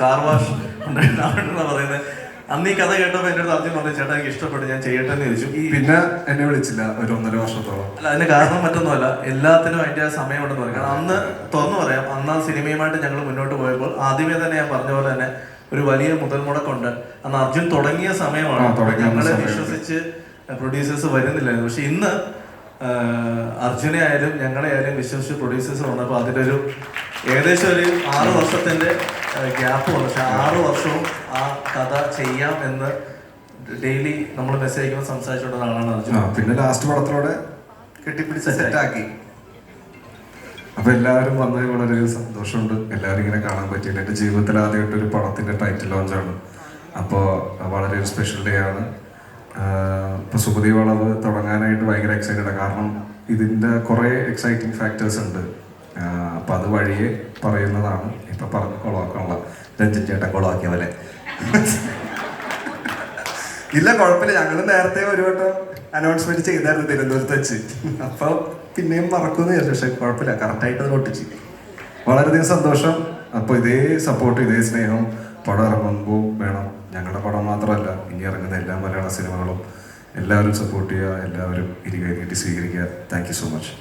Car wash പറയുന്നത് അന്ന് ഈ കഥ കേട്ടപ്പോൾ എന്റെ അടുത്ത് ആദ്യം പറഞ്ഞു ചേട്ടാ എനിക്ക് ഇഷ്ടപ്പെട്ടു ഞാൻ ചെയ്യട്ടെ എന്ന് ചോദിച്ചു പിന്നെ എന്നെ വിളിച്ചില്ല ഒരു ഒന്നര വർഷത്തോളം. അല്ല അതിന് കാരണം മറ്റൊന്നുമല്ല. എല്ലാത്തിനും അതിന്റെ സമയമുണ്ടെന്ന് പറയും. കാരണം അന്ന് തുറന്നു പറയാം അന്ന് ആ സിനിമയുമായിട്ട് ഞങ്ങൾ മുന്നോട്ട് പോയപ്പോൾ ആദ്യമേ തന്നെ ഞാൻ പറഞ്ഞ പോലെ തന്നെ ഒരു വലിയ മുതൽ മുടക്കുണ്ട് അന്ന് അർജുൻ തുടങ്ങിയ സമയമാണ് ഞങ്ങളെ വിശ്വസിച്ച് പ്രൊഡ്യൂസേഴ്സ് വരുന്നില്ലായിരുന്നു. പക്ഷെ ഇന്ന് അർജുനെ ആയാലും ഞങ്ങളെ ആയാലും വിശ്വസിച്ച് പ്രൊഡ്യൂസേഴ്സ് വന്നപ്പോൾ അതിലൊരു ഏകദേശം ഒരു ആറ് വർഷത്തിന്റെ ഗ്യാപ്പ് വന്നു പക്ഷെ ആറ് വർഷവും ആ കഥ ചെയ്യാം എന്ന് ഡെയിലി നമ്മൾ മെസ്സേജ് അയക്കുമ്പോൾ സംസാരിച്ചുകൊണ്ടുള്ള ആളാണ് അർജുൻ. ആ പിന്നെ ലാസ്റ്റ് പടത്തിലൂടെ കെട്ടിപ്പിടിച്ച് സെറ്റ് സെറ്റാക്കി ആക്കി. അപ്പൊ എല്ലാവരും വന്നതിൽ വളരെ സന്തോഷമുണ്ട്. എല്ലാവരും ഇങ്ങനെ കാണാൻ പറ്റിയില്ല. എന്റെ ജീവിതത്തിൽ ആദ്യമായിട്ട് ഒരു പടത്തിന്റെ ടൈറ്റിൽ ലോഞ്ചാണ് അപ്പോ വളരെ ഒരു സ്പെഷ്യൽ ഡേ ആണ്. ഇപ്പൊ സുപതി വളവ് തുടങ്ങാനായിട്ട് ഭയങ്കര എക്സൈറ്റഡ് കാരണം ഇതിന്റെ കുറെ എക്സൈറ്റിംഗ് ഫാക്ടേഴ്സ് ഉണ്ട്. അപ്പൊ അത് വഴിയെ പറയുന്നതാണ്. ഇപ്പൊ പറഞ്ഞ് കൊളവാക്കാനുള്ള രഞ്ജിൻ ചേട്ടൻ കൊളവാക്കിയ പോലെ ഇല്ല കുഴപ്പമില്ല. ഞങ്ങൾ നേരത്തെ ഒരു വട്ടം അനൗൺസ്മെന്റ് ചെയ്തായിരുന്നു തിരുവനന്തപുരത്ത് വെച്ച്. അപ്പൊ പിന്നെയും മറക്കുമെന്ന് വിചാരിച്ചു. പക്ഷെ കുഴപ്പമില്ല. കറക്റ്റായിട്ട് അത് പൊട്ടിച്ച് വളരെയധികം സന്തോഷം. അപ്പോൾ ഇതേ സപ്പോർട്ട് ഇതേ സ്നേഹം. പടം ഇറങ്ങുമ്പോൾ വേണം. ഞങ്ങളുടെ പടം മാത്രമല്ല ഇനി ഇറങ്ങുന്ന എല്ലാ മലയാള സിനിമകളും. എല്ലാവരും സപ്പോർട്ട് ചെയ്യുക. എല്ലാവരും ഇരുകൈ നീട്ടി സ്വീകരിക്കുക. Thank you so much